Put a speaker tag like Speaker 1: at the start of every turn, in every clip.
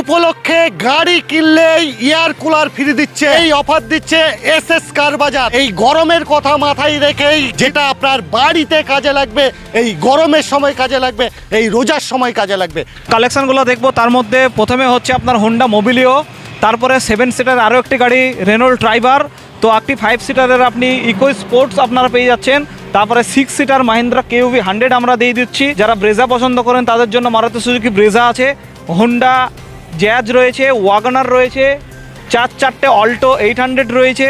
Speaker 1: উপলক্ষে গাড়ি কিনলেই এয়ার কুলার ফ্রি দিচ্ছে এই অফার দিচ্ছে এস এস কার বাজার। এই গরমের কথা মাথায় রেখেই যেটা আপনার বাড়িতে কাজে লাগবে এই গরমের সময় কাজে লাগবে এই রোজার সময় কাজে লাগবে।
Speaker 2: কালেকশনগুলো দেখব তার মধ্যে প্রথমে হচ্ছে আপনার হোন্ডা মোবিলিও তারপরে সেভেন সিটার আরও একটি গাড়ি রেনোল ড্রাইভার তো একটি ফাইভ সিটারের আপনি ইকো স্পোর্টস আপনারা পেয়ে যাচ্ছেন। তারপরে six seater Mahindra KUV hundred আমরা দিয়ে দিচ্ছি। যারা ব্রেজা পছন্দ করেন তাদের জন্য মারুতি সুজুকি ব্রেজা আছে। হোন্ডা জ্যাজ রয়েছে, ওয়াগনার রয়েছে, চার চারটে অল্টো এইট হান্ড্রেড রয়েছে,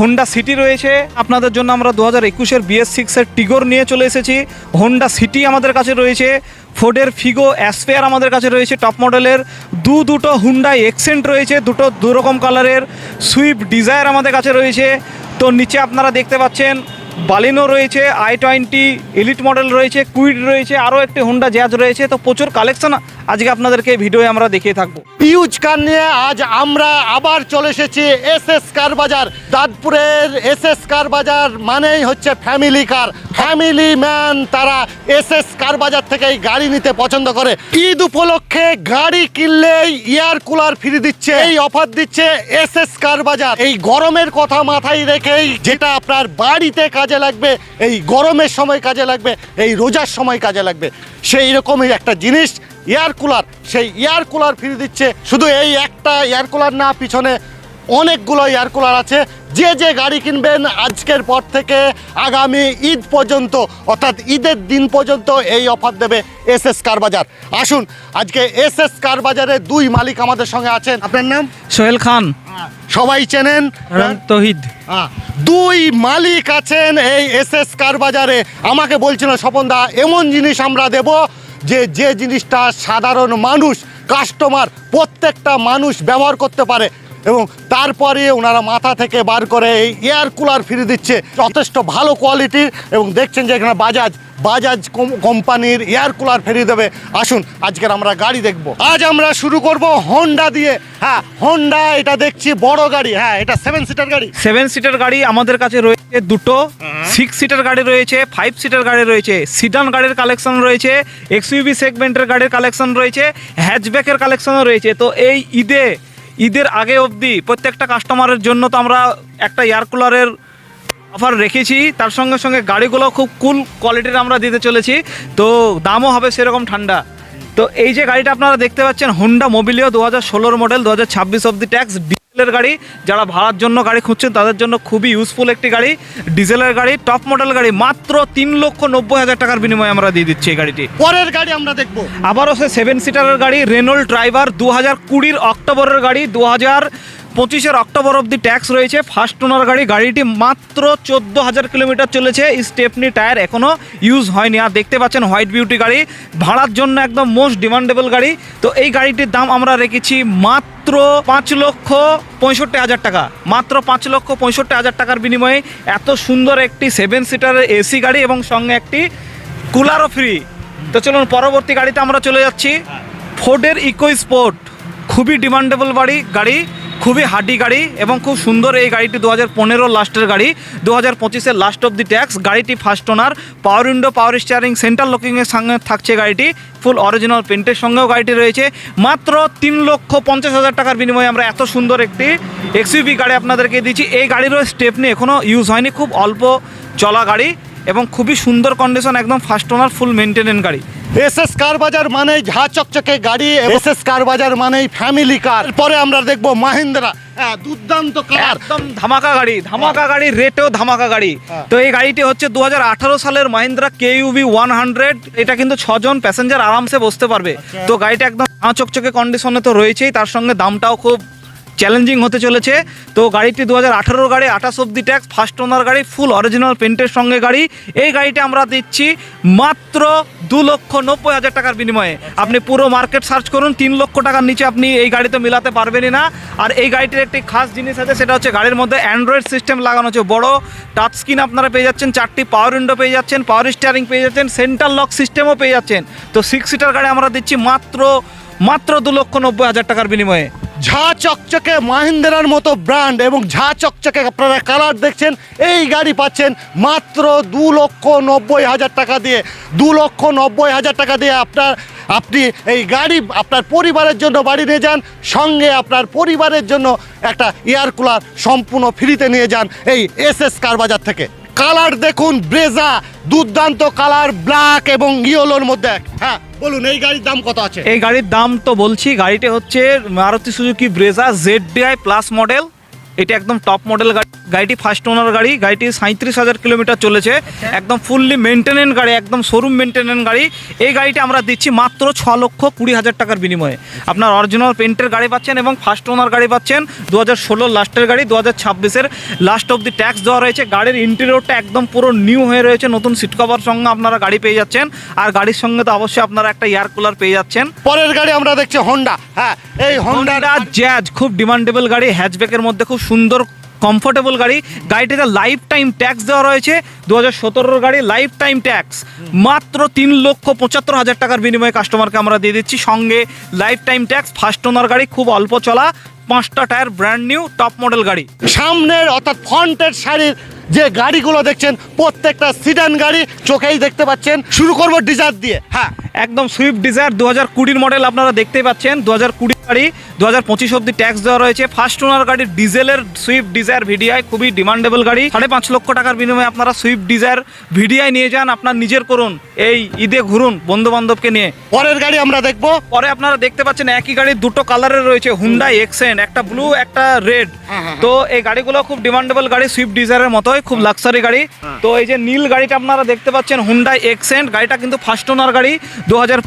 Speaker 2: হোন্ডা সিটি রয়েছে। আপনাদের জন্য আমরা দু হাজার একুশের বিএস সিক্সের টিগোর নিয়ে চলে এসেছি। হোন্ডা সিটি আমাদের কাছে রয়েছে, ফোর্ডের ফিগো অ্যাসপেয়ার আমাদের কাছে রয়েছে, টপ মডেলের। দু দুটো হুন্ডাই এক্সেন্ট রয়েছে, দুটো দু রকম কালারের, সুইফট ডিজায়ার আমাদের কাছে রয়েছে। তো নিচে আপনারা দেখতে পাচ্ছেন বালিনো রয়েছে আই টোয়েন্টি এলিট মডেল রয়েছে কুইড রয়েছে, আরও একটি হোন্ডা জ্যাজ রয়েছে। তো প্রচুর কালেকশন আজকে আপনাদেরকে ভিডিওয়ে আমরা দেখিয়ে থাকব।
Speaker 1: পিউজ কার নিয়ে আজ আমরা আবার চলে এসেছি এস এস কার বাজার, দাঁতপুরের এস এস কার বাজার মানেই হচ্ছে ফ্যামিলি কার ফ্যামিলি ম্যান তারা এস এস কার বাজার থেকে এই গাড়ি নিতে পছন্দ করে। ঈদ উপলক্ষে গাড়ি কিনলেই এয়ার কুলার ফ্রি দিচ্ছে, এই অফার দিচ্ছে এস এস কার বাজার। এই গরমের কথা মাথায় রেখেই যেটা আপনার বাড়িতে কাজে লাগবে, এই গরমের সময় কাজে লাগবে, এই রোজার সময় কাজে লাগবে। সেই রকমই একটা জিনিস এয়ার কুলার সেই এয়ার কুলার ফ্রি দিচ্ছে, শুধু এই একটা এয়ার কুলার না, পিছনে অনেকগুলো এয়ার কুলার আছে। যে যে গাড়ি কিনবেন আজকের পর থেকে আগামী ঈদ পর্যন্ত অর্থাৎ ঈদের দিন পর্যন্ত এই অফার দেবে এস এস কার বাজার। আসুন আজকে এস এস কার বাজারের দুই মালিক আমাদের সঙ্গে আছেন। আপনার নাম?
Speaker 2: সোহেল খান।
Speaker 1: সবাই চেনেন?
Speaker 2: তহিদ।
Speaker 1: দুই মালিক আছেন এই এস এস কার বাজারে। আমাকে বলছিল স্বপনদা এমন জিনিস আমরা দেব যে যে জিনিসটা সাধারণ মানুষ কাস্টমার প্রত্যেকটা মানুষ ব্যবহার করতে পারে। এবং তারপরে ওনারা মাথা থেকে বার করে এই এয়ার কুলার ফ্রি দিচ্ছে। যথেষ্ট ভালো কোয়ালিটির এবং দেখছেন যে এখানে বাজাজ বাজাজ কোম- কোম্পানির এয়ার কুলার ফ্রি দেবে। আসুন আজকের আমরা গাড়ি দেখব। আজ আমরা শুরু করব হন্ডা দিয়ে। হ্যাঁ হন্ডা এটা দেখছি বড় গাড়ি। হ্যাঁ এটা সেভেন সিটার গাড়ি।
Speaker 2: সেভেন সিটার গাড়ি আমাদের কাছে রয়েছে দুটো। সিক্স সিটার গাড়ি রয়েছে ফাইভ সিটার গাড়ি রয়েছে সিডান গাড়ির কালেকশন রয়েছে এক্সইউভি সেগমেন্টের গাড়ির কালেকশন রয়েছে হ্যাচব্যাকের কালেকশনও রয়েছে। তো এই ঈদে ঈদের আগে অবধি প্রত্যেকটা কাস্টমারের জন্য তো আমরা একটা এয়ার কুলারের অফার রেখেছি। তার সঙ্গে সঙ্গে গাড়িগুলো খুব কুল কোয়ালিটির আমরা দিতে চলেছি। তো দামও হবে সেরকম ঠান্ডা। তো এই যে গাড়িটা আপনারা দেখতে পাচ্ছেন হোন্ডা মোবিলিও দু হাজার ষোলোর মডেল দু হাজার ছাব্বিশ অব্দি ট্যাক্স গাড়ি যারা ভাড়ার জন্য গাড়ি খুঁজছেন তাদের জন্য খুবই ইউজফুল একটি গাড়ি ডিজেলের গাড়ি টপ মডেল গাড়ি মাত্র তিন লক্ষ নব্বই হাজার টাকার বিনিময়ে আমরা দিয়ে দিচ্ছি এই গাড়িটি।
Speaker 1: পরের গাড়ি আমরা দেখব।
Speaker 2: আবারও সে সেভেন সিটারের গাড়ি রেনল্ড ড্রাইভার দু হাজার কুড়ির অক্টোবরের গাড়ি দু হাজার পঁচিশের অক্টোবর অবধি ট্যাক্স রয়েছে। ফার্স্ট ওনার গাড়ি, গাড়িটি মাত্র চোদ্দ হাজার কিলোমিটার চলেছে। স্টেপনি টায়ার এখনও ইউজ হয়নি। আর দেখতে পাচ্ছেন হোয়াইট বিউটি গাড়ি, ভাড়ার জন্য একদম মোস্ট ডিমান্ডেবল গাড়ি। তো এই গাড়িটির দাম আমরা রেখেছি মাত্র পাঁচ লক্ষ পঁয়ষট্টি হাজার টাকা। মাত্র পাঁচ লক্ষ পঁয়ষট্টি হাজার টাকার বিনিময়ে এত সুন্দর একটি সেভেন সিটারের এসি গাড়ি এবং সঙ্গে একটি কুলারও ফ্রি তো চলুন, পরবর্তী গাড়িতে আমরা চলে যাচ্ছি। ফোর্ডের ইকো স্পোর্ট খুবই ডিমান্ডেবল বাড়ি, গাড়ি। খুবই হার্ডি গাড়ি এবং খুব সুন্দর এই গাড়িটি দু হাজার পনেরো লাস্টের গাড়ি, দু হাজার পঁচিশের লাস্ট অফ দি ট্যাক্স, গাড়িটি first owner, power window, power steering, central লকিংয়ের সঙ্গে থাকছে গাড়িটি, ফুল অরিজিনাল পেন্টের সঙ্গেও গাড়িটি রয়েছে। মাত্র তিন লক্ষ পঞ্চাশ হাজার টাকার বিনিময়ে আমরা এত সুন্দর একটি এক্সইউভি গাড়ি আপনাদেরকে দিচ্ছি। এই গাড়িরও স্টেপ স্টেপনি এখনও ইউজ হয়নি, খুব অল্প চলা গাড়ি। এবং খুবই সুন্দর কন্ডিশন একদম ফার্স্ট ওনার ফুল মেনটেনেন্স গাড়ি।
Speaker 1: এস এস কার বাজার মানেই ঝা চকচকে গাড়ি এস এস কার বাজার মানেই ফ্যামিলি কার পরে আমরা দেখব মাহিন্দ্রা হ্যাঁ দুর্দান্ত কার
Speaker 2: একদম ধামাকা গাড়ি ধামাকা গাড়ি রেটেও ধামাকা গাড়ি।
Speaker 1: হ্যাঁ।
Speaker 2: তো এই গাড়িটি হচ্ছে দু হাজার আঠারো সালের Mahindra K U V one hundred এটা কিন্তু ছজন প্যাসেঞ্জার আরামসে বসতে পারবে।
Speaker 1: আচ্ছা।
Speaker 2: তো গাড়িটা একদম ঝাঁ চকচকে কন্ডিশনে তো রয়েছেই তার সঙ্গে দামটাও খুব চ্যালেঞ্জিং হতে চলেছে। তো গাড়িটি দু হাজার গাড়ি, আঠাশ অব্দি ট্যাক্স ফার্স্ট ওনার গাড়ি ফুল অরিজিনাল পেন্টের সঙ্গে গাড়ি। এই গাড়িটা আমরা দিচ্ছি মাত্র দু লক্ষ নব্বই হাজার টাকার বিনিময়ে। আপনি পুরো মার্কেট সার্চ করুন, তিন লক্ষ টাকার নিচে আপনি এই গাড়িতে মিলাতে পারবেনই না। আর এই গাড়িটির একটি খাস জিনিস আছে, সেটা হচ্ছে গাড়ির মধ্যে অ্যান্ড্রয়েড সিস্টেম লাগানো আছে। বড় টাচ স্ক্রিন আপনারা পেয়ে যাচ্ছেন, চারটি পাওয়ার উইন্ডো পেয়ে যাচ্ছেন পাওয়ার স্টিয়ারিং পেয়ে যাচ্ছেন সেন্ট্রাল লক সিস্টেমও পেয়ে যাচ্ছেন। তো সিক্স সিটার গাড়ি আমরা দিচ্ছি মাত্র মাত্র দু লক্ষ নব্বই হাজার টাকার বিনিময়ে।
Speaker 1: ঝা চকচকে মাহিন্দ্রার মতো ব্র্যান্ড এবং ঝা চকচকে আপনারা কালার দেখছেন, এই গাড়ি পাচ্ছেন মাত্র দু লক্ষ নব্বই হাজার টাকা দিয়ে। দু লক্ষ নব্বই হাজার টাকা দিয়ে আপনার, আপনি এই গাড়ি আপনার পরিবারের জন্য বাড়ি নিয়ে যান, সঙ্গে আপনার পরিবারের জন্য একটা এয়ার কুলার সম্পূর্ণ ফ্রিতে নিয়ে যান এই এস এস কার বাজার থেকে। কালার দেখুন ব্রেজা দুর্দান্ত কালার ব্ল্যাক এবং ইয়েলোর মধ্যে। হ্যাঁ বলুন, এই গাড়ির দাম কত আছে?
Speaker 2: এই গাড়ির দাম তো বলছি, গাড়িটি হচ্ছে Maruti Suzuki Brezza Z D I plus model এটা একদম টপ মডেল গাড়ি। গাড়িটি ফার্স্ট ওনার গাড়ি গাড়িটি সাঁত্রিশ হাজার কিলোমিটার চলেছে। একদম ফুললি মেনটেনেন্স গাড়ি একদম শোরুম মেনটেনেন্স গাড়ি। এই গাড়িটি আমরা দিচ্ছি মাত্র ছ লক্ষ কুড়ি হাজার টাকার বিনিময়ে। আপনার অরিজিনাল পেন্টের গাড়ি পাচ্ছেন এবং ফার্স্ট ওনার গাড়ি পাচ্ছেন দু হাজার ষোলোর লাস্টের গাড়ি দু হাজার ছাব্বিশের লাস্ট অব দি ট্যাক্স দেওয়া রয়েছে। গাড়ির ইন্টেরিয়রটা একদম পুরো নিউ হয়ে রয়েছে। নতুন সিট কভার সঙ্গে আপনারা গাড়ি পেয়ে যাচ্ছেন। আর গাড়ির সঙ্গে তো অবশ্যই আপনারা একটা এয়ার কুলার পেয়ে যাচ্ছেন।
Speaker 1: পরের গাড়ি আমরা দেখছি হন্ডা হ্যাঁ এই হন্ডা
Speaker 2: হন্ডা জ্যাজ খুব ডিমান্ডেবল গাড়ি হ্যাচব্যাকের মধ্যে খুব সুন্দর কমফোর্টেবল গাড়ি। গাড়িটিতে লাইফ টাইম ট্যাক্স দেওয়া রয়েছে দু হাজার গাড়ি লাইফ টাইম ট্যাক্স মাত্র তিন লক্ষ পঁচাত্তর হাজার টাকার বিনিময়ে কাস্টমারকে আমরা দিয়ে দিচ্ছি। সঙ্গে life time tax first owner গাড়ি, খুব অল্প চলা, পাঁচটা tyre brand new top model গাড়ি।
Speaker 1: সামনের অর্থাৎ ফ্রন্টের শাড়ির যে গাড়িগুলো দেখছেন প্রত্যেকটা সিডান গাড়ি চোখেই দেখতে পাচ্ছেন। শুরু করব ডিজার দিয়ে। হ্যাঁ
Speaker 2: একদম সুইফট ডিজায়ার দু হাজার কুড়ির মডেল আপনারা দেখতে পাচ্ছেন। দু হাজার কুড়ি গাড়ি দু হাজার পঁচিশ অব্দি ট্যাক্স দেওয়া রয়েছে। ফার্স্ট ওনার গাড়ির ডিজেলের সুইফট ডিজায়ার ভিডিআই খুবই ডিমান্ডেবল গাড়ি। সাড়ে পাঁচ লক্ষ টাকার বিনিময়ে আপনারা সুইফট ডিজায়ার ভিডিআই নিয়ে যান। আপনার নিজের করুন এই ঈদে ঘুরুন বন্ধু বান্ধবকে নিয়ে।
Speaker 1: পরের গাড়ি আমরা দেখব।
Speaker 2: পরে আপনারা দেখতে পাচ্ছেন একই গাড়ির দুটো কালারের রয়েছে হুন্ডাই এক্সেন্ট একটা ব্লু একটা রেড তো এই গাড়িগুলো খুব ডিমান্ডেবল গাড়ি সুইফট ডিজায়ারের মতোই খুব লাক্সারি গাড়ি। তো এই যে নীল গাড়িটা আপনারা দেখতে পাচ্ছেন হুন্ডাই এক্সেন্ট গাড়িটা কিন্তু ফার্স্ট ওনার গাড়ি দু হাজার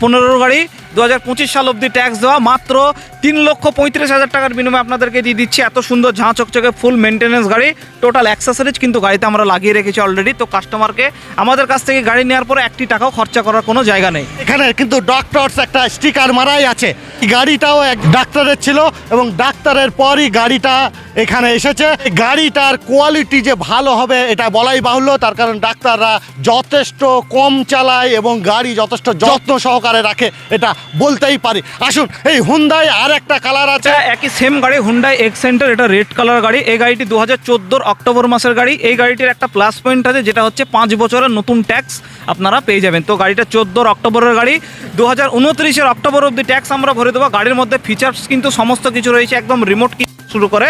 Speaker 2: গাড়ি। দু হাজার পঁচিশ সাল অব্দি ট্যাক্স দেওয়া মাত্র তিন লক্ষ পঁয়ত্রিশ হাজার টাকার বিনিময়ে আপনাদেরকে দিয়ে দিচ্ছি। এত সুন্দর ঝাঁ চকচকে ফুল মেনটেনেন্স গাড়ি টোটাল অ্যাক্সেসরিজ কিন্তু গাড়িতে আমরা লাগিয়ে রেখেছি অলরেডি তো কাস্টমারকে আমাদের কাছ থেকে গাড়ি নেওয়ার পরে একটি টাকাও খরচা করার কোনো জায়গা নেই।
Speaker 1: এখানে কিন্তু ডক্টরস একটা স্টিকার মারাই আছে। গাড়িটাও এক ডাক্তারের ছিল এবং ডাক্তারের পরই গাড়িটা এখানে এসেছে। গাড়িটার কোয়ালিটি যে ভালো হবে এটা বলাই বাহুল্য, তার কারণ ডাক্তাররা যথেষ্ট কম চালায় এবং গাড়ি যথেষ্ট যত্ন সহকারে রাখে। এটা বলতেই পারি। আসুন, এই হুন্ডাই আর একটা কালার আছে
Speaker 2: একই সেম গাড়ি হুন্ডাই এক্সেন্টার এটা রেড কালার গাড়ি। এই গাড়িটি দু হাজার অক্টোবর মাসের গাড়ি। এই গাড়িটির একটা প্লাস পয়েন্ট আছে, যেটা হচ্ছে পাঁচ বছরের নতুন ট্যাক্স আপনারা পেয়ে যাবেন। তো গাড়িটা চোদ্দোর অক্টোবরের গাড়ি। দু হাজার অক্টোবর অব্দি ট্যাক্স আমরা ভরে দেবো। গাড়ির মধ্যে ফিচার্স কিন্তু সমস্ত কিছু রয়েছে, একদম রিমোট শুরু করে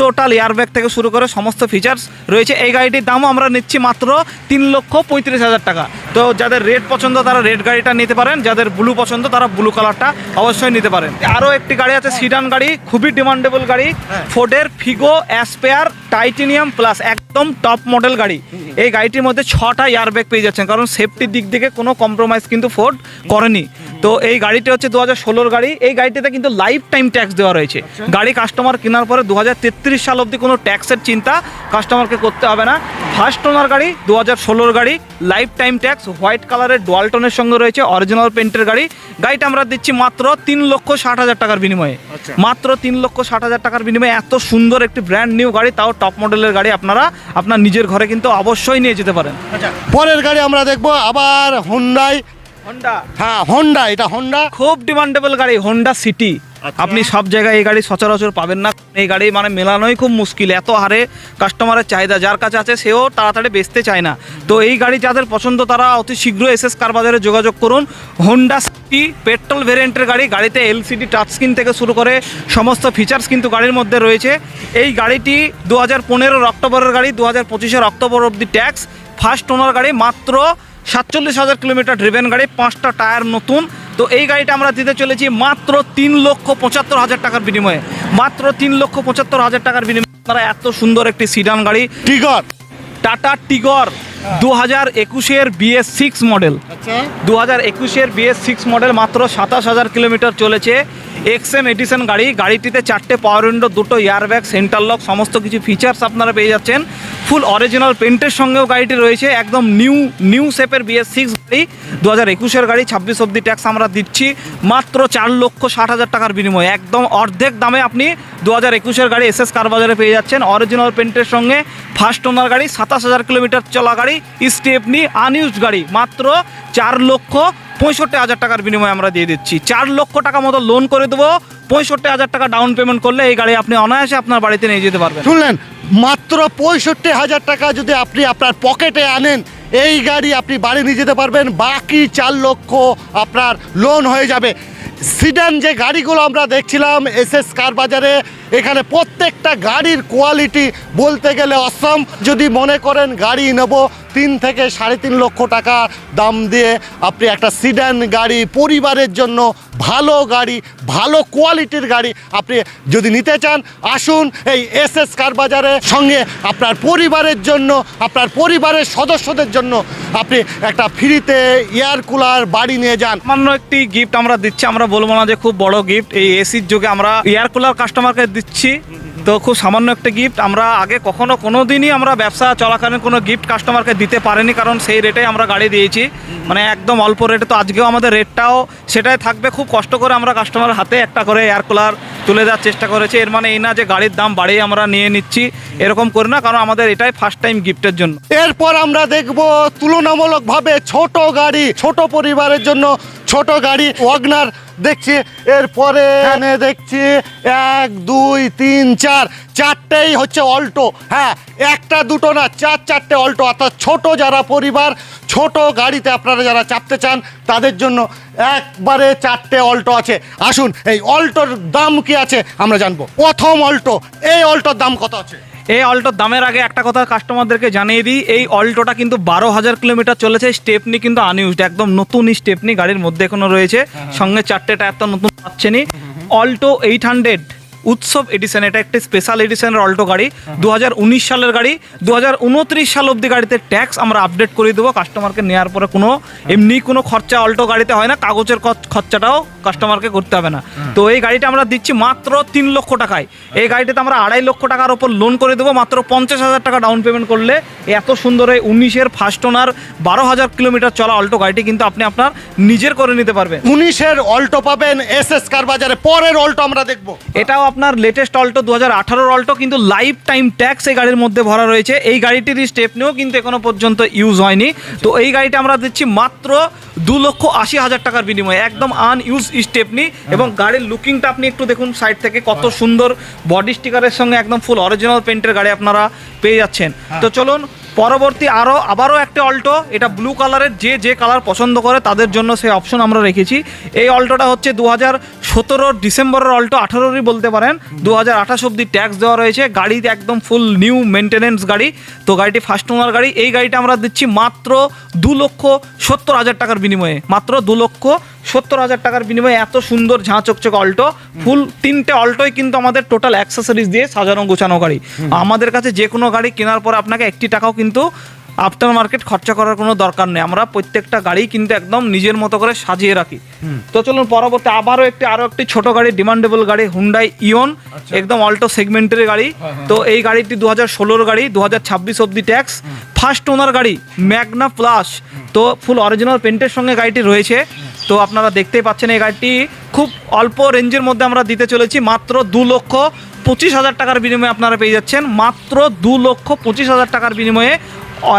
Speaker 2: টোটাল এয়ারব্যাগ থেকে শুরু করে সমস্ত ফিচার্স রয়েছে। এই গাড়িটির দামও আমরা নিচ্ছি মাত্র তিন লক্ষ পঁয়ত্রিশ হাজার টাকা। তো যাদের রেড পছন্দ তারা রেড গাড়িটা নিতে পারেন যাদের ব্লু পছন্দ তারা ব্লু কালারটা অবশ্যই নিতে পারেন। আরও একটি গাড়ি আছে সিডান গাড়ি খুবই ডিমান্ডেবল গাড়ি ফোর্ডের ফিগো অ্যাসপেয়ার টাইটেনিয়াম প্লাস একদম টপ মডেল গাড়ি। এই গাড়িটির মধ্যে ছটা এয়ারব্যাগ পেয়ে যাচ্ছেন কারণ সেফটির দিক থেকে কোনো কম্প্রোমাইজ কিন্তু ফোর্ড করেনি। তো এই গাড়িটি হচ্ছে দু হাজার ষোলোর গাড়ি। এই গাড়িটিতে কিন্তু লাইফ টাইম ট্যাক্স দেওয়া রয়েছে। গাড়ি কাস্টমার কেনার পরে দু হাজার তেত্রিশ সাল অবধি কোনো ট্যাক্সের চিন্তা কাস্টমারকে করতে হবে না। ফার্স্ট ওনার গাড়ি দু হাজার ষোলোর গাড়ি লাইফ টাইম ট্যাক্স হোয়াইট কালারের ডোয়ালটনের সঙ্গে রয়েছে অরিজিনাল পেন্টের গাড়ি। গাড়িটা আমরা দিচ্ছি মাত্র তিন লক্ষ ষাট হাজার টাকার বিনিময়ে।
Speaker 1: আচ্ছা।
Speaker 2: মাত্র তিন লক্ষ ষাট হাজার টাকার বিনিময়ে এত সুন্দর একটি ব্র্যান্ড নিউ গাড়ি তাও টপ মডেলের গাড়ি আপনারা আপনার নিজের ঘরে কিন্তু অবশ্যই নিয়ে যেতে পারেন।
Speaker 1: পরের গাড়ি আমরা দেখব আবার হুন্ডাই
Speaker 2: হন্ডা
Speaker 1: হ্যাঁ হোন্ডা এটা হোন্ডা
Speaker 2: খুব ডিমান্ডেবল গাড়ি হোন্ডা সিটি আপনি সব জায়গায় এই গাড়ি সচরাচর পাবেন না। এই গাড়ি মানে মেলানোই খুব মুশকিল এত হারে কাস্টমারের চাহিদা। যার কাছে আছে সেও তাড়াতাড়ি বেচতে চায় না। তো এই গাড়ি যাদের পছন্দ তারা অতি শীঘ্র এস এস কার বাজারে যোগাযোগ করুন। হোন্ডা সিটি পেট্রোল ভেরিয়েন্টের গাড়ি গাড়িতে এলসিডি টাচ স্ক্রিন থেকে শুরু করে সমস্ত ফিচার্স কিন্তু গাড়ির মধ্যে রয়েছে। এই গাড়িটি দু হাজার পনেরোর অক্টোবরের গাড়ি দু হাজার পঁচিশের অক্টোবর অব্দি ট্যাক্স ফার্স্ট ওনার গাড়ি মাত্র সাতচল্লিশ হাজার কিলোমিটার ড্রিভেন গাড়ি পাঁচটা টায়ার নতুন। তো এই গাড়িটা আমরা দিতে চলেছি মাত্র তিন লক্ষ পঁচাত্তর হাজার টাকার বিনিময়ে। মাত্র তিন লক্ষ পঁচাত্তর হাজার টাকার বিনিময়ে আপনারা এত সুন্দর একটি সিডান গাড়ি।
Speaker 1: টিগর
Speaker 2: টাটা টিগর দু হাজার একুশের বিএস সিক্স মডেল দু হাজার একুশের বিএস সিক্স মডেল মাত্র সাতাশ হাজার কিলোমিটার চলেছে। এক্সএম এডিশন গাড়ি, গাড়িটিতে চারটে পাওয়ার উইন্ডো দুটো এয়ারব্যাগ সেন্টার লক সমস্ত কিছু ফিচার্স আপনারা পেয়ে যাচ্ছেন। ফুল অরিজিনাল পেন্টের সঙ্গেও গাড়িটি রয়েছে, একদম নিউ নিউ শেপের বিএস সিক্স গাড়ি দু হাজার একুশের গাড়ি, ছাব্বিশ অব্দি ট্যাক্স আমরা দিচ্ছি, মাত্র চার লক্ষ ষাট হাজার টাকার বিনিময়ে। একদম অর্ধেক দামে আপনি দু হাজার একুশের গাড়ি এস এস কার বাজারে পেয়ে যাচ্ছেন। অরিজিনাল পেন্টের সঙ্গে ফার্স্ট ওনার গাড়ি, সাতাশ হাজার কিলোমিটার চলা গাড়ি স্টেপনি আনইউজড গাড়ি, মাত্র চার লক্ষ পঁয়ষট্টি হাজার টাকার বিনিময়ে আমরা দিয়ে দিচ্ছি। চার লক্ষ টাকা মতো লোন করে দেবো। পঁয়ষট্টি হাজার টাকা ডাউন পেমেন্ট করলে এই গাড়ি আপনি অনায়াসে আপনার বাড়িতে নিয়ে যেতে পারবেন।
Speaker 1: শুনলেন, মাত্র পঁয়ষট্টি হাজার টাকা যদি আপনি আপনার পকেটে আনেন, এই গাড়ি আপনি বাড়ি নিয়ে যেতে পারবেন। বাকি চার লক্ষ আপনার লোন হয়ে যাবে। সিডান যে গাড়িগুলো আমরা দেখছিলাম, এস এস কার বাজারে এখানে প্রত্যেকটা গাড়ির কোয়ালিটি বলতে গেলে অসম যদি মনে করেন গাড়ি নেব তিন থেকে সাড়ে তিন লক্ষ টাকা দাম দিয়ে আপনি একটা সিডান গাড়ি, পরিবারের জন্য ভালো গাড়ি, ভালো কোয়ালিটির গাড়ি আপনি যদি নিতে চান, আসুন এই এস এস কার বাজারের সঙ্গে আপনার পরিবারের জন্য, আপনার পরিবারের সদস্যদের জন্য আপনি একটা ফ্রিতে এয়ার কুলার বাড়ি নিয়ে যান।
Speaker 2: সামান্য একটি গিফট আমরা দিচ্ছি, আমরা বলব না যে খুব বড় গিফট এই এসির যুগে আমরা এয়ার কুলার কাস্টমারকে দিচ্ছি। তো খুব সামান্য একটা গিফট আমরা আগে কখনো কোনো দিনই আমরা ব্যবসা চলাকালীন কোনো গিফট কাস্টমারকে দিতে পারিনি, কারণ সেই রেটেই আমরা গাড়ি দিয়েছি। মানে একদম অল্প রেটে তো আজকেও আমাদের রেটটাও সেটাই থাকবে। খুব কষ্ট করে আমরা কাস্টমারের হাতে একটা করে এয়ার কুলার তুলে দেওয়ার চেষ্টা করেছি। এর মানে এই না যে গাড়ির দাম বাড়িয়ে আমরা নিয়ে নিচ্ছি, এরকম করি না, কারণ আমাদের এটাই ফার্স্ট টাইম গিফটের জন্য।
Speaker 1: এরপর আমরা দেখব তুলনামূলকভাবে ছোট গাড়ি, ছোট পরিবারের জন্য ছোট গাড়ি ওয়াগনার দেখছি। এরপরে এখানে দেখছি এক, দুই, তিন, চার। চারটেই হচ্ছে অল্টো। হ্যাঁ একটা দুটো না, চার চারটে অল্টো। অর্থাৎ ছোট যারা পরিবার, ছোট গাড়িতে আপনারা যারা চাপতে চান, তাদের জন্য একবারে চারটে অল্টো আছে। আসুন, এই অল্টোর দাম কি আছে আমরা জানব। প্রথম অল্টো, এই অল্টোর দাম কত আছে?
Speaker 2: এই অল্টোর দামের আগে একটা কথা কাস্টমারদেরকে জানিয়ে দিই এই অল্টোটা কিন্তু বারো হাজার কিলোমিটার চলেছে। স্টেপনি কিন্তু আনইউজড একদম নতুন স্টেপনি গাড়ির মধ্যে এখনও রয়েছে। সঙ্গে চারটে টায়ার তো নতুন পাচ্ছেনি Alto eight hundred Utsav edition এটা একটি স্পেশাল এডিশনের অল্টো গাড়ি দু হাজার উনিশ সালের গাড়ি দু সাল অবধি গাড়িতে ট্যাক্স আমরা আপডেট করে দেবো। কাস্টমারকে নেওয়ার পরে কোনো এমনি কোনো খরচা অল্টো গাড়িতে হয় না কাগজের খর- খরচাটাও কাস্টমারকে করতে হবে না। তো এই গাড়িটা আমরা দিচ্ছি মাত্র তিন লক্ষ টাকায়। এই গাড়িটাতে আমরা আড়াই লক্ষ টাকার ওপর লোন করে দেবো মাত্র পঞ্চাশ হাজার টাকা ডাউন পেমেন্ট করলে এত সুন্দর এই উনিশের ফার্স্ট ওনার বারো হাজার কিলোমিটার চলা অল্টো গাড়িটি কিন্তু আপনি আপনার নিজের করে নিতে পারবেন।
Speaker 1: উনিশের অল্টো পাবেন এস এস কার বাজারে পরের অল্টো আমরা দেখব।
Speaker 2: এটাও আপনার লেটেস্ট অল্টো দু হাজার আঠারোর অল্টো কিন্তু লাইফ টাইম ট্যাক্স এই গাড়ির মধ্যে ভরা রয়েছে। এই গাড়িটির স্টেপনিও কিন্তু এখনও পর্যন্ত ইউজ হয়নি। তো এই গাড়িটা আমরা দিচ্ছি মাত্র দু লক্ষ আশি হাজার টাকার বিনিময়ে। একদম আনইউজ স্টেপনি এবং গাড়ির লুকিংটা আপনি একটু দেখুন সাইড থেকে। কত সুন্দর বডি স্টিকারের সঙ্গে একদম ফুল অরিজিনাল পেন্টের গাড়ি আপনারা পেয়ে যাচ্ছেন। তো চলুন পরবর্তী আরও আবারও একটা অল্টো এটা ব্লু কালারের যে যে কালার পছন্দ করে তাদের জন্য সেই অপশন আমরা রেখেছি। এই অল্টোটা হচ্ছে দু হাজার সতেরোর ডিসেম্বরের অল্টো আঠারোরই বলতে পারেন। দু হাজার আঠাশ অব্দি ট্যাক্স দেওয়া রয়েছে। গাড়িতে একদম ফুল নিউ মেনটেনেন্স গাড়ি। তো গাড়িটি ফার্স্ট ওনার গাড়ি। এই গাড়িটা আমরা দিচ্ছি মাত্র দু লক্ষ সত্তর হাজার টাকার বিনিময়ে। মাত্র দু লক্ষ সত্তর হাজার টাকার বিনিময়ে এত সুন্দর ঝাঁ চকচক অল্টো। ফুল তিনটে অল্টোই কিন্তু আমাদের টোটাল অ্যাক্সেসরিজ দিয়ে সাজানো গোছানো গাড়ি। আমাদের কাছে যে কোনো গাড়ি কেনার পর আপনাকে একটি টাকাও কিন্তু আফটার মার্কেট খরচা করার কোনো দরকার নেই। আমরা প্রত্যেকটা গাড়ি কিন্তু একদম নিজের মতো করে সাজিয়ে রাখি। তো চলুন পরবর্তী আবারও একটি আরও একটি ছোট গাড়ি ডিমান্ডেবল গাড়ি হুন্ডাই ইয়ন একদম অল্টো সেগমেন্টের গাড়ি। তো এই গাড়িটি দু হাজার ষোলোর গাড়ি দু হাজার ছাব্বিশ অব্দি ট্যাক্স ফার্স্ট ওনার গাড়ি ম্যাগনা প্লাস তো ফুল অরিজিনাল পেন্টের সঙ্গে গাড়িটি রয়েছে। তো আপনারা দেখতেই পাচ্ছেন এই গাড়িটি খুব অল্প রেঞ্জের মধ্যে আমরা দিতে চলেছি মাত্র দু লক্ষ পঁচিশ হাজার টাকার বিনিময়ে আপনারা পেয়ে যাচ্ছেন। মাত্র দু লক্ষ পঁচিশ হাজার টাকার বিনিময়ে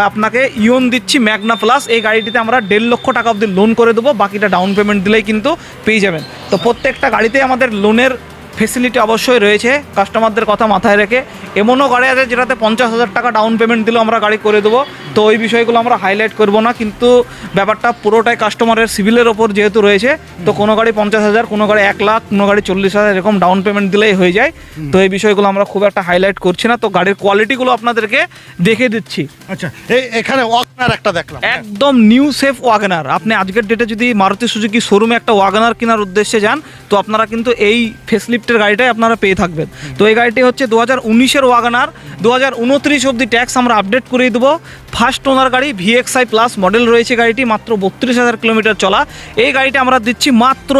Speaker 2: আপনাকে ইয়ন দিচ্ছি ম্যাগনা প্লাস। এই গাড়িটিতে আমরা দেড় লক্ষ টাকা অবধি লোন করে দেবো। বাকিটা ডাউন পেমেন্ট দিলেই কিন্তু পেয়ে যাবেন। তো প্রত্যেকটা গাড়িতে আমাদের লোনের ফেসিলিটি অবশ্যই রয়েছে। কাস্টমারদের কথা মাথায় রেখে। এমনও গাড়ি আছে যেটাতে পঞ্চাশ হাজার টাকা ডাউন পেমেন্ট দিলেও আমরা গাড়ি করে দেবো। তো ওই বিষয়গুলো আমরা হাইলাইট করব না কিন্তু ব্যাপারটা পুরোটাই কাস্টমারের সিভিলের ওপর যেহেতু রয়েছে তো কোনো গাড়ি পঞ্চাশ হাজার কোনো গাড়ি এক লাখ কোনো গাড়ি চল্লিশ হাজার এরকম ডাউন পেমেন্ট দিলেই হয়ে যায়। তো এই বিষয়গুলো আমরা খুব একটা হাইলাইট করছি না। তো গাড়ির কোয়ালিটিগুলো আপনাদেরকে দেখে দিচ্ছি।
Speaker 1: আচ্ছা এই এখানে ওয়াগনার একটা দেখলাম।
Speaker 2: একদম নিউ সেফ ওয়াগনার আপনি আজকের ডেটে যদি মারুতি সুজুকি শোরুমে একটা ওয়াগনার কেনার উদ্দেশ্যে যান তো আপনারা কিন্তু এই ফেসলিফটের গাড়িটাই আপনারা পেয়ে থাকবেন। তো এই গাড়িটি হচ্ছে দু হাজার উনিশের ওয়াগানার দু হাজার উনত্রিশ অব্দি ট্যাক্স আমরা আপডেট করে দেবো। ফার্স্ট ওনার গাড়ি ভিএক্সআই প্লাস মডেল রয়েছে গাড়িটি, মাত্র বত্রিশ হাজার কিলোমিটার চলা। এই গাড়িটা আমরা দিচ্ছি মাত্র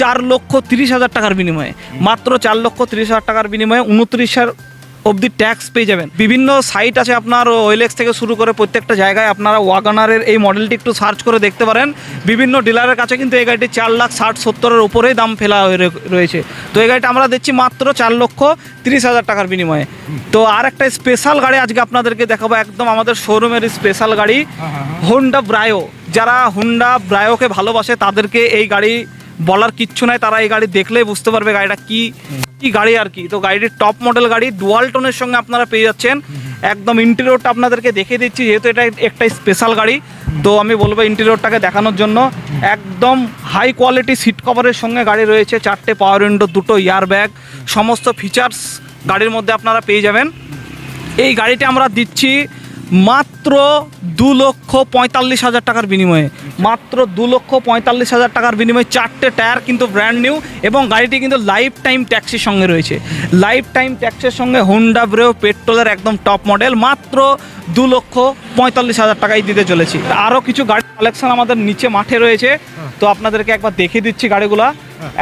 Speaker 2: চার লক্ষ তিরিশ হাজার টাকার বিনিময়ে। মাত্র চার লক্ষ তিরিশ হাজার টাকার বিনিময়ে উনত্রিশের অবধি ট্যাক্স পেয়ে যাবেন। বিভিন্ন সাইট আছে আপনার ওয়েলেক্স থেকে শুরু করে প্রত্যেকটা জায়গায় আপনারা ওয়াগানারের এই মডেলটি একটু সার্চ করে দেখতে পারেন। বিভিন্ন ডিলারের কাছে কিন্তু এই গাড়িটি চার লাখ ষাট সত্তরের উপরেই দাম ফেলা হয়ে রয়েছে। তো এই গাড়িটা আমরা দিচ্ছি মাত্র চার লক্ষ তিরিশ হাজার টাকার বিনিময়ে। তো আর একটা স্পেশাল গাড়ি আজকে আপনাদেরকে দেখাবো একদম আমাদের শোরুমের স্পেশাল গাড়ি হোন্ডা ব্রায়ো যারা হোন্ডা ব্রায়োকে ভালোবাসে তাদেরকে এই গাড়ি বলার কিচ্ছু নাই, তারা এই গাড়ি দেখলেই বুঝতে পারবে গাড়িটা কি কি গাড়ি আর কি। তো গাড়িটির টপ মডেল গাড়ি ডুয়াল টোনের সঙ্গে আপনারা পেয়ে যাচ্ছেন। একদম ইন্টেরিয়রটা আপনাদেরকে দেখিয়ে দিচ্ছি, যেহেতু এটা একটা স্পেশাল গাড়ি, তো আমি বলব ইন্টেরিয়রটাকে দেখানোর জন্য। একদম হাই কোয়ালিটি সিট কভারের সঙ্গে গাড়ি রয়েছে, চারটে পাওয়ার উইন্ডো দুটো ইয়ার ব্যাগ সমস্ত ফিচার্স গাড়ির মধ্যে আপনারা পেয়ে যাবেন। এই গাড়িটা আমরা দিচ্ছি মাত্র দু লক্ষ পঁয়তাল্লিশ হাজার টাকার বিনিময়ে, মাত্র দু লক্ষ পঁয়তাল্লিশ হাজার টাকার বিনিময়ে চারটে টায়ার কিন্তু ব্র্যান্ড নিউ এবং গাড়িটি কিন্তু লাইফ টাইম ট্যাক্সির সঙ্গে রয়েছে। লাইফ টাইম ট্যাক্সের সঙ্গে হোন্ডা ব্রেও পেট্রোলের একদম টপ মডেল মাত্র দু লক্ষ পঁয়তাল্লিশ হাজার টাকায় দিতে চলেছি। আরও কিছু গাড়ি কালেকশন আমাদের নিচে মাঠে রয়েছে। তো আপনাদেরকে একবার দেখিয়ে দিচ্ছি গাড়িগুলা।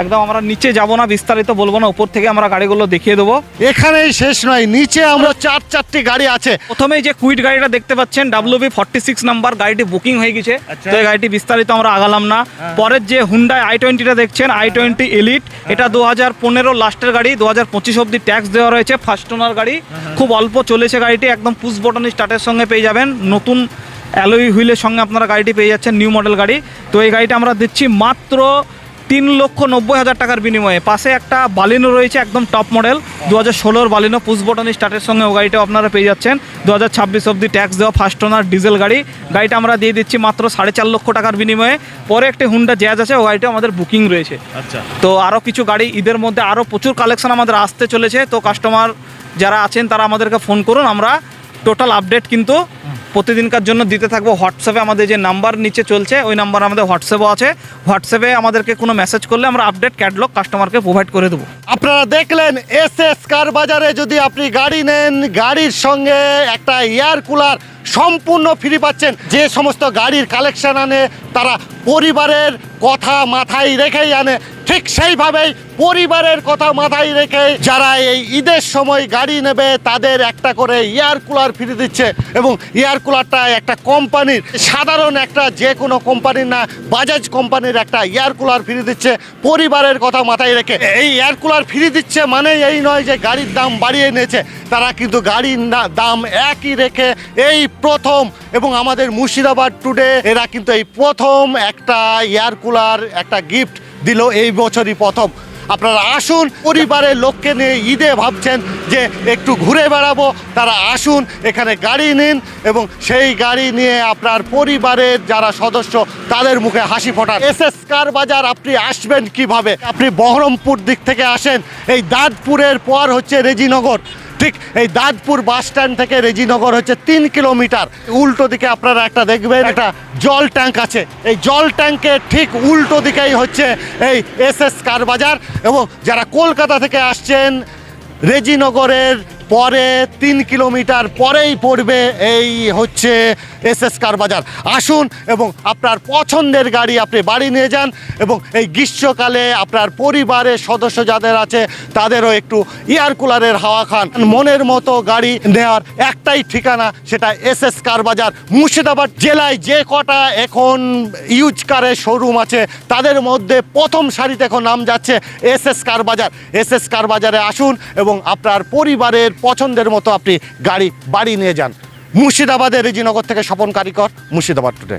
Speaker 2: একদম আমরা নিচে যাব না বিস্তারিত বলব না উপর থেকে আমরা গাড়িগুলো দেখিয়ে দেবো।
Speaker 1: এখানেই শেষ নয় নিচে আমরা চার চারটি গাড়ি আছে।
Speaker 2: প্রথমেই যে কুইট গাড়িটা দেখতে পাচ্ছেন W B forty six number গাড়িটি বুকিং হয়ে গেছে।
Speaker 1: আচ্ছা।
Speaker 2: তো এই গাড়িটি বিস্তারিত আমরা আগালাম না। পরের যে হুন্ডাই আই টোয়েন্টিটা দেখছেন আই টোয়েন্টি এলিট এটা দু হাজার পনেরো লাস্টের গাড়ি দু হাজার পঁচিশ অব্দি ট্যাক্স দেওয়া রয়েছে ফার্স্ট ওনার গাড়ি। খুব অল্প চলেছে গাড়িটি একদম পুশ বটনি স্টার্টের সঙ্গে পেয়ে যাবেন। নতুন অ্যালোই হুইলের সঙ্গে আপনারা গাড়িটি পেয়ে যাচ্ছেন নিউ মডেল গাড়ি। তো এই গাড়িটা আমরা দিচ্ছি মাত্র তিন লক্ষ নব্বই হাজার টাকার বিনিময়ে। পাশে একটা বালিনো রয়েছে একদম টপ মডেল দু হাজার ষোলোর বালিনো পুশ বটন স্টার্টের সঙ্গে ও গাড়িটাও আপনারা পেয়ে যাচ্ছেন। দু হাজার ছাব্বিশ অব্দি ট্যাক্স দেওয়া ফার্স্ট ওনার ডিজেল গাড়ি। গাড়িটা আমরা দিয়ে দিচ্ছি মাত্র সাড়ে চার লক্ষ টাকার বিনিময়ে। পরে একটি হুন্ডা জ্যাজ আছে ও গাড়িটা আমাদের বুকিং রয়েছে।
Speaker 1: আচ্ছা।
Speaker 2: তো আরও কিছু গাড়ি ঈদের মধ্যে আরও প্রচুর কালেকশন আমাদের আসতে চলেছে। তো কাস্টমার যারা আছেন তারা আমাদেরকে ফোন করুন আমরা টোটাল আপডেট কিন্তু প্রতিদিনকার জন্য দিতে থাকব হোয়াটসঅ্যাপে আমাদের যে নাম্বার নিচে চলছে, ওই নাম্বার আমাদের হোয়াটসঅ্যাপও আছে। হোয়াটসঅ্যাপে আমাদেরকে কোনো মেসেজ করলে আমরা আপডেট ক্যাটলগ কাস্টমারকে প্রোভাইড করে দেবো।
Speaker 1: আপনারা দেখলেন এস এস কার বাজারে যদি আপনি গাড়ি নেন, গাড়ির সঙ্গে একটা এয়ার কুলার সম্পূর্ণ ফ্রি পাচ্ছেন। যে সমস্ত গাড়ির কালেকশান আনে, তারা পরিবারের কথা মাথায় রেখেই আনে। ঠিক সেইভাবেই পরিবারের কথা মাথায় রেখে যারা এই ঈদের সময় গাড়ি নেবে, তাদের একটা করে এয়ার কুলার ফ্রি দিচ্ছে এবং এয়ার কুলারটা একটা কোম্পানির, সাধারণ একটা যে কোনো কোম্পানির না, বাজাজ কোম্পানির একটা এয়ার কুলার ফ্রি দিচ্ছে পরিবারের কথা মাথায় রেখে। এই এয়ার কুলার ফ্রি দিচ্ছে মানে এই নয় যে গাড়ির দাম বাড়িয়ে নিয়েছে, তারা কিন্তু গাড়ির দাম একই রেখে এই প্রথম এবং আমাদের মুর্শিদাবাদ টুডে এরা কিন্তু এই প্রথম একটা এয়ার কুলার, একটা গিফট দিল এই বছরই প্রথম। আপনারা আসুন, পরিবারের লোককে নিয়ে ঈদে ভাবছেন যে একটু ঘুরে বেড়াবো। তারা আসুন, এখানে গাড়ি নিন এবং সেই গাড়ি নিয়ে আপনার পরিবারের যারা সদস্য, তাদের মুখে হাসি ফোটান। এস এস কার বাজার, আপনি আসবেন কীভাবে? আপনি বহরমপুর দিক থেকে আসেন। এই দাঁতপুরের পর হচ্ছে রেজিনগর। ঠিক এই দাঁতপুর বাস স্ট্যান্ড থেকে রেজিনগর হচ্ছে তিন কিলোমিটার। উল্টো দিকে আপনারা একটা দেখবেন একটা জল ট্যাঙ্ক আছে। এই জল ট্যাঙ্কের ঠিক উল্টো দিকেই হচ্ছে এই এস এস কার বাজার এবং যারা কলকাতা থেকে আসছেন রেজিনগরের পরে তিন কিলোমিটার পরেই পড়বে এই হচ্ছে এস এস কার বাজার। আসুন এবং আপনার পছন্দের গাড়ি আপনি বাড়ি নিয়ে যান এবং এই গ্রীষ্মকালে আপনার পরিবারের সদস্য যাদের আছে, তাদেরও একটু এয়ার কুলারের হাওয়া খান। মনের মতো গাড়ি নেওয়ার একটাই ঠিকানা, সেটা এস এস কার বাজার। মুর্শিদাবাদ জেলায় যে কটা এখন ইউজ কারের শোরুম আছে, তাদের মধ্যে প্রথম সারিতে এখন নাম যাচ্ছে এস এস কার বাজার। এস এস কার বাজারে আসুন এবং আপনার পরিবারের পছন্দের মতো আপনি গাড়ি বাড়ি নিয়ে যান। মুর্শিদাবাদের রেজিনগর থেকে স্বপন কারিকর মুর্শিদাবাদ টুডে